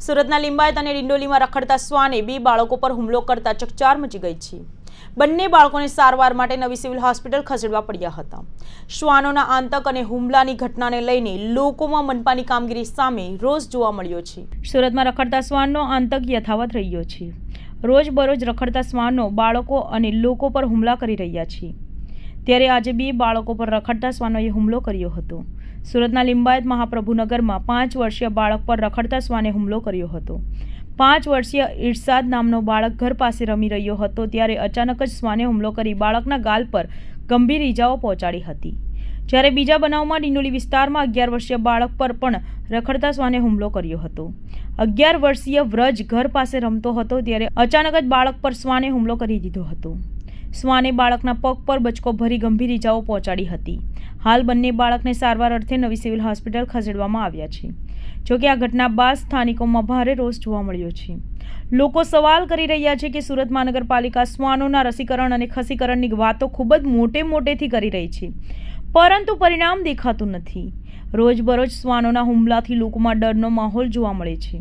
સુરતના લિંબાયત અને ડિંડોલીમાં રખડતા શ્વાને બે બાળકો પર હુમલો કરતા ચકચાર મચી ગઈ છે. બંને બાળકોને સારવાર માટે નવી સિવિલ હોસ્પિટલ ખસેડવા પડ્યા હતા. શ્વાનોના આતંક અને હુમલાની ઘટનાને લઈને લોકોમાં મનપાની કામગીરી સામે રોષ જોવા મળ્યો છે. સુરતમાં રખડતા શ્વાનનો આતંક યથાવત રહ્યો છે. રોજબરોજ રખડતા શ્વાનો બાળકો અને લોકો પર હુમલા કરી રહ્યા છે. ત્યારે આજે બે બાળકો પર રખડતા શ્વાનોએ હુમલો કર્યો હતો. સુરતના લિંબાયત મહાપ્રભુનગરમાં પાંચ વર્ષીય બાળક પર રખડતા શ્વાને હુમલો કર્યો હતો. પાંચ વર્ષીય ઇરસાદ નામનો બાળક ઘર પાસે રમી રહ્યો હતો ત્યારે અચાનક જ શ્વાને હુમલો કરી બાળકના ગાલ પર ગંભીર ઇજાઓ પહોંચાડી હતી. જ્યારે બીજા બનાવમાં ડિંડોલી વિસ્તારમાં અગિયાર વર્ષીય બાળક પર પણ રખડતા શ્વાને હુમલો કર્યો હતો. અગિયાર વર્ષીય વ્રજ ઘર પાસે રમતો હતો ત્યારે અચાનક જ બાળક પર શ્વાને હુમલો કરી દીધો હતો. શ્વાને બાળકના પગ પર બચકો ભરી ગંભીર ઇજાઓ પહોંચાડી હતી. હાલ બંને બાળકને સારવાર અર્થે નવી સિવિલ હોસ્પિટલ ખસેડવામાં આવ્યા છે. જોકે આ ઘટના બાદ સ્થાનિકોમાં ભારે રોષ જોવા મળ્યો છે. લોકો સવાલ કરી રહ્યા છે કે સુરત મહાનગરપાલિકા શ્વાનોના રસીકરણ અને ખસીકરણની વાતો ખૂબ જ મોટે મોટેથી કરી રહી છે. પરંતુ પરિણામ દેખાતું નથી. રોજબરોજ શ્વાનોના હુમલાથી લોકોમાં ડરનો માહોલ જોવા મળે છે.